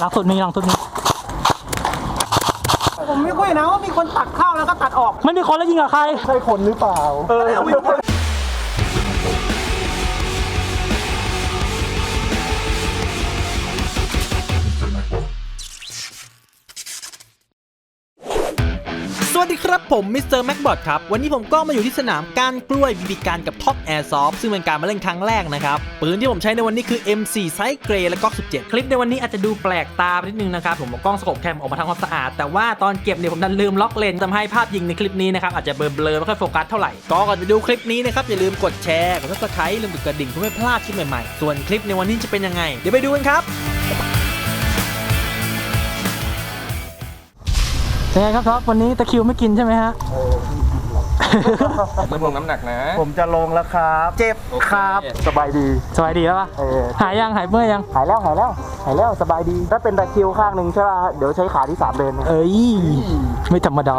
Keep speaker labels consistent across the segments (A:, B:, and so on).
A: หลังสุดมีหลังสุดมี
B: ผมไม่ค่อยนะว่ามีคนตัดเข้าแล้วก็ตัดออก
A: ไม่มีคนแล้วยิงกับใคร
B: ใช่คนหรือเปล่า เออ
C: วัสดีครับผมมิสเตอร์แม็กบอทครับ วันนี้ผมก็มาอยู่ที่สนามก้ารกล้วยบีบีการกับท็อปแอร์ซอฟซึ่งเป็นการมาเล่นครั้งแรกนะครับ ปืนที่ผมใช้ในวันนี้คือ M4 ไซส์เกรย์และก็17
A: คลิปในวันนี้อาจจะดูแปลกตาไปนิดนึงนะครับ ผมเอากล้องสโคปแคมออกมาทำความสะอาด แต่ว่าตอนเก็บเนี่ยผมดันลืมล็อกเลนทำให้ภาพยิงในคลิปนี้นะครับอาจจะเบลอๆไม่ค่อยโฟกัสเท่าไหร่
C: ก็ก่อนไปดูคลิปนี้นะครับอย่าลืมกดแชร์กดซับสไครต์ลืมกดกระดิ่งเพื่อไม่พลาดคลิปใหม่ๆส่วนคลิปในวันนี้จะเป็นยังไงเดี๋ยวไปดูกันครับ
A: เป็นไงครับท็อปวันนี้ตะคริวไม่กินใช่ไหมฮะ
D: เริ่มลงน้ำหนักนะ
B: ผมจะลงแล้วครับ เจ็บครับ สบายดี
A: สบายดีแล้วปะ
B: เออ
A: หายยังหายเมื่อยยัง
B: หายแล้วหายแล้วหายแล้วสบายดี ถ้าเป็นตะคริวข้างหนึ่งใช่ป่ะเดี๋ยวใช้ขาที่สามเดิน
A: เอ้ย ไม่ธรรมดา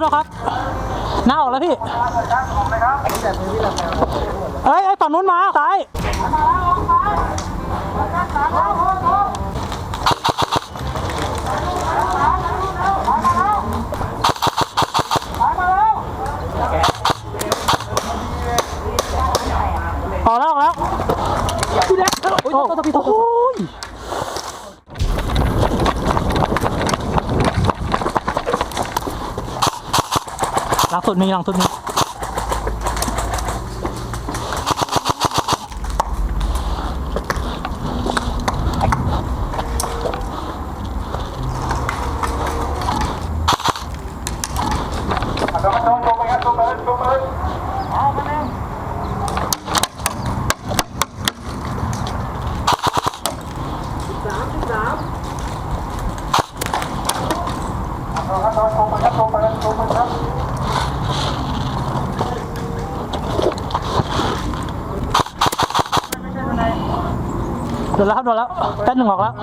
A: โทษครับโทษครับหน้าออกแล้วพี่เอ้ยเอ้ฝั่งนู้นมาซ้ายออกแล้วออกแล้วพี่เล็กโอ้ยโทษพี่โทษโอ้ยหลัง สุดมีลองสุดมี ดนแล้วครับโดนแล้วเต้นหนึ่งออกแล้ว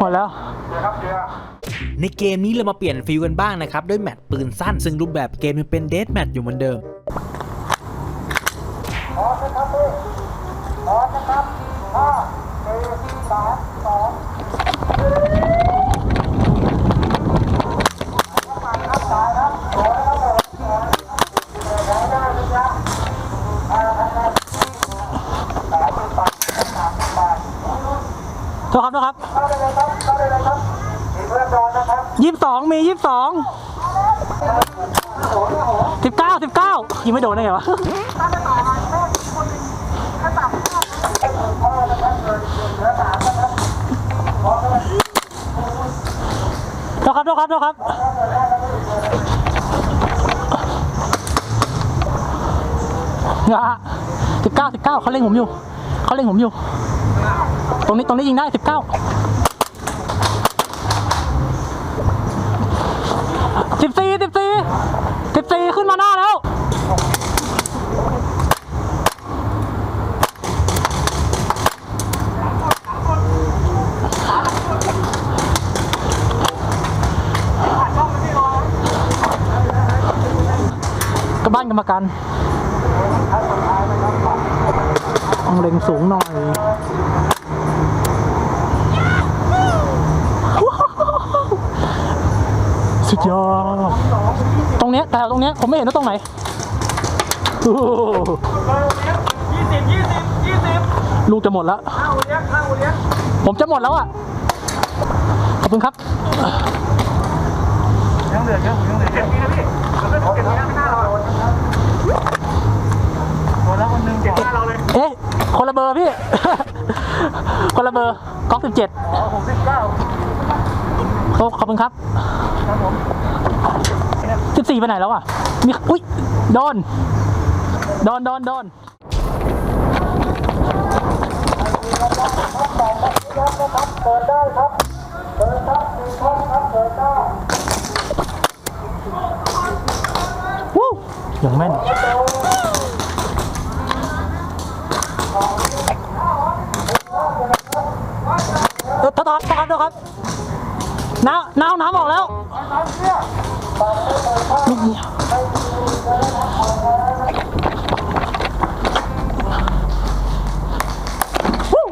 A: หมดแล้ว
C: ในเกมนี้เรามาเปลี่ยนฟิลกันบ้างนะครับ ด้วยแมตช์ปืนสั้น ซึ่งรูปแบบเกมยังเป็นเด a แมตช์อยู่เหมือนเดิม
A: โทษครับโทษครับยี่สิบสองมียี่สิบสองสิบเก้าสิบเก้ายิงไม่โดนได้ไงวะโทษครับโทษครับโทษครับสิบเก้าสิบเก้าเขาเล่งผมอยู่เขาเล่งผมอยู่ ตรงนี้ตรงนี้ยิงได้สิบเก้าสิบสี่สิบสี่สิบสี่ขึ้นมาหน้าแล้วกระบ้านกรรมการต้องเล็งสูงหน่อย สุดยอด ตรงเนี้ยแต่ตรงเนี้ยผมไม่เห็นว่าตรงไหนโอ้โห
B: ยี่สิบยี่สิบยี่สิบ
A: ลูกจะหมดแล้ว
B: ข้าวเลี้ยงข้าวเลี้ยง
A: ผมจะหมดแล้วอะ ขอบคุณครับ
B: ยังเหลือเยอะยังเหลือเยอะพี่นะพี่เราไม่เก็บไว้ข้างหน้าเราหมดแล้วคนหนึ่งเก็บหน้าเราเลย
A: เอ๊ะ คนละเบอร์พี่ คนละเบอร์ก๊อกสิบเจ็ด
B: อ๋อผมสิบเก้า
A: ขอบคุณครับ สิบสี่ไปไหนแล้วอะ มี อุ้ยโดนโดนโดนโดนวู้ยังแม่นเออทอดทอดครับ น้ำน้ำน้ำออกแล้วลูกนี้วู้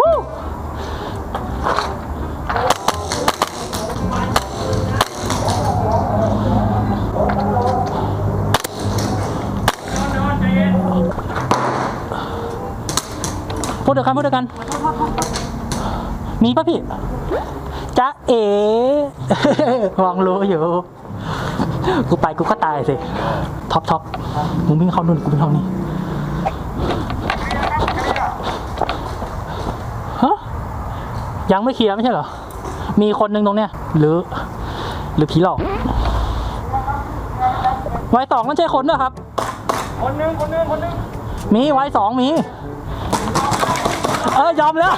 A: วู้พูดเดียวกันพูดเดียวกัน มีป่ะพี่จ๊ะเอ๋วางรู้อยู่ กูไปกูก็ตายสิ ท็อปท็อปมึงวิ่งเข้านู่นกูวิ่งเข้านี่ฮะยังไม่เคลียร์ไม่ใช่เหรอ มีคนหนึ่งตรงเนี้ย หรือ หรือผีหลอกไวสองนั่นใช่คนด้วยครับ
B: คนหนึ่งคนหนึ่งคนหนึ่ง
A: มีไว้สองมี เออยอมแล้ว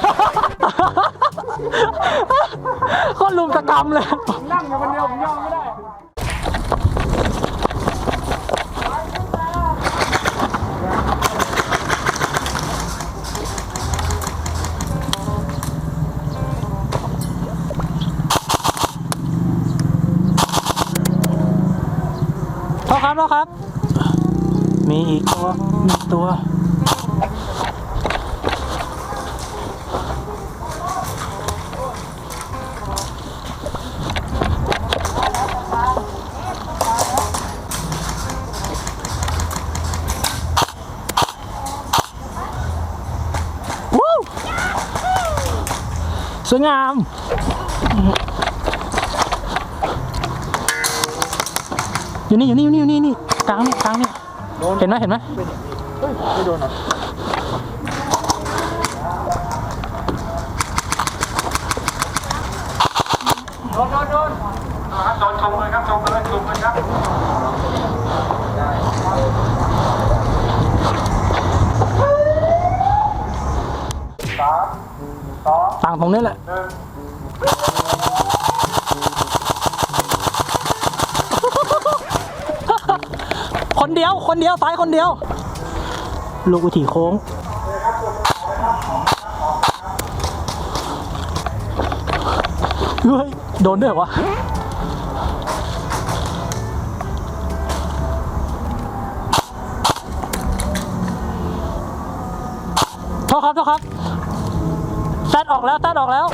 A: คนลุมตะกรรมเลย
B: นั่งอยู่คนเดียวผมยอมไม่ได้
A: โทษครับโทษครับ มีอีกตัวมีอีกตัวส วยงามอยู่นี่อยู่นี่อยู่นี่อยู่นี่นี่กลางนี่กลางนี่เห็นไหมเห็นไหม
B: ไม่โดนหรอโดนโดนโดนครับโดนชมเลยครับชมเลยชมเลยครับา
A: งตรงนี้แหละคนเดียวคนเดียวซ้ายคนเดียว ลูกอุถีโค้ง เฮ้ย โดนด้วยเหรอวะโทษครับโทษครับ ตดออกแล้วแตดออกแล้ว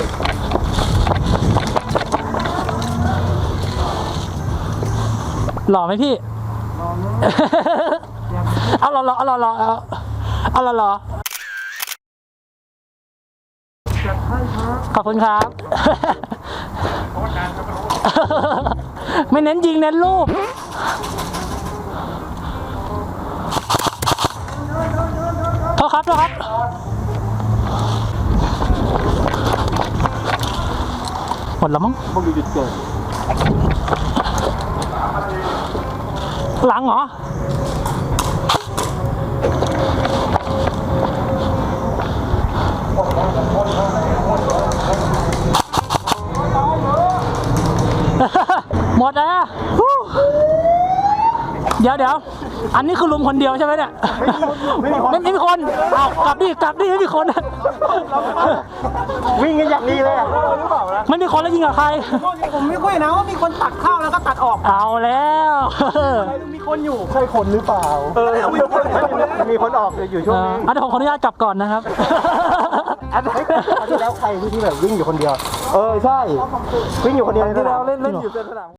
A: หล่อไหมพี่เอาหล่อหล่อเอาหล่อหล่อเอาเอาหล่อหล่อขอบคุณครับ ไม่เน้นยิงเน้นรูปโทษครับโทษครับ หมดแล้วมั้ง
B: พวกอยู่หยุดเกิด
A: หลังเหรอหมดแล้วฮู้เดี๋ยวเดี๋ยวอันนี้คือลุมคนเดียวใช่ไหมเนี่ยไม่ไม่มีคนเอากลับดิกลับดิไม่มีคน
B: วิ่งกันอย่างนี้เลยอะหรือเปล่านะ
A: ไม่มีคนแล้วยิงกับใคร
B: ผมไม่ค่อยนะว่ามีคนตัดเข้าแล้วก็ตัดออก
A: เอาแล้ว
B: มีคนอยู่ใช่คนหรือเปล่า เออมีคนมีคนออกอยู่ช่วงนี้
A: อะเดี๋ยวผมขออนุญาตกลับก่อนนะครับ
B: อันไหนที่แล้วใครที่แบบวิ่งอยู่คนเดียว เออใช่ วิ่งอยู่คนเดียวในส
A: ที่
B: นา
A: เรา
B: ม
A: เล่นเล่นอยู่เส้นสนาม